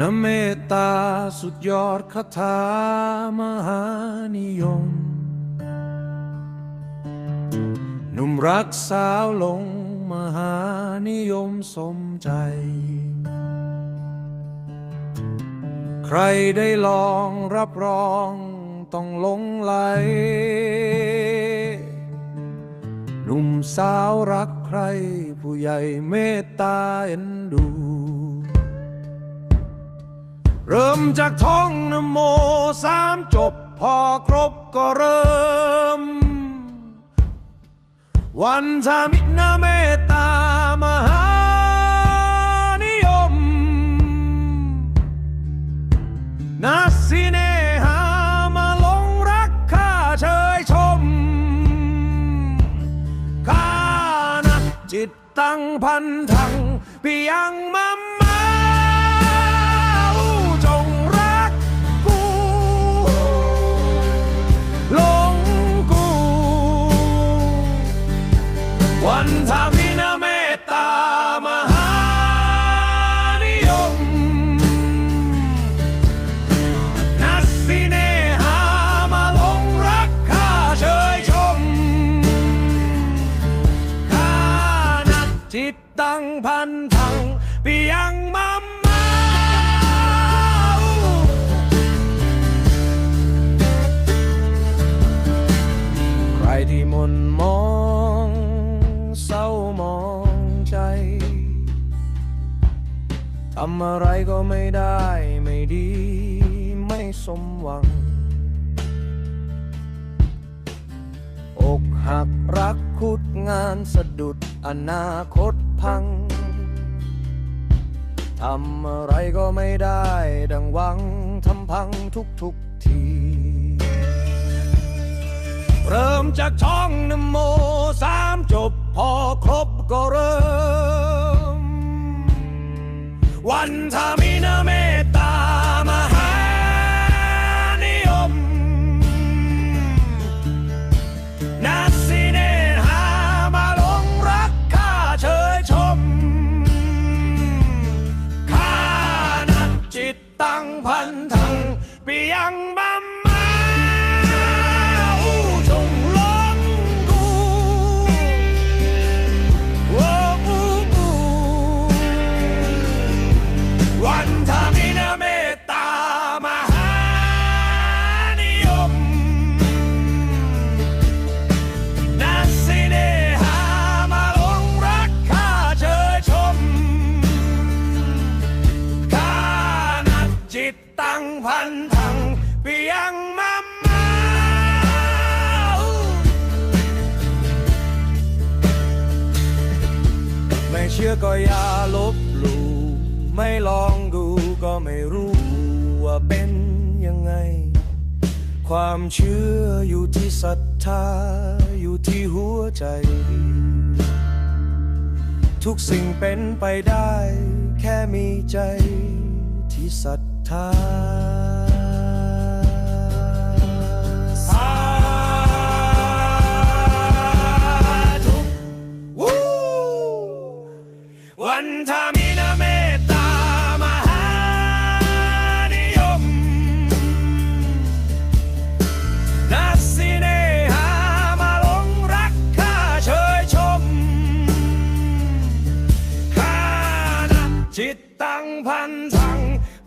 นเมตตาสุดยอดคาถามหานิยม หนุ่มรักสาวลงมหานิยมสมใจ ใครได้ลองรับรองต้องหลงไหล หนุ่มสาวรักใครผู้ใหญ่เมตตาเอ็นดู เริ่มจากท่องนโมสามจบ พอครบก็เริ่ม วันทามินาเมตตามหานิยมนัสสิเนหามาลงรักข้าเชยชมข้านะจิตตั้งพันทัง เพียงมาม จิตตั้งพันทังเปียงมัมมาใครที่มนมองเศร้ามองใจทำอะไรก็ไม่ได้ไม่ดี ไม่สมหวัง หักรักคุดงานสะดุดอนาคตพัง ทำอะไรก็ไม่ได้ ดังหวังทำพังทุกทุกที เริ่มจากท่องนโมสามจบพอครบก็เริ่ม วันทา ตั้งพันทังเปียังบัม จิตตั้งพันทังเปียงมามาไม่เชื่อก็อย่าลบหลู่ไม่ลองดูก็ไม่รู้ว่าเป็นยังไง ความเชื่ออยู่ที่ศรัทธาอยู่ที่หัวใจ ทุกสิ่งเป็นไปได้ แค่มีใจที่ศรัทธา วันธรรมินาเมตตามหานิยมนัสสิเนหามาหลงรักข้าเชยชมข้านักจิตตั้งพันธ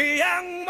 young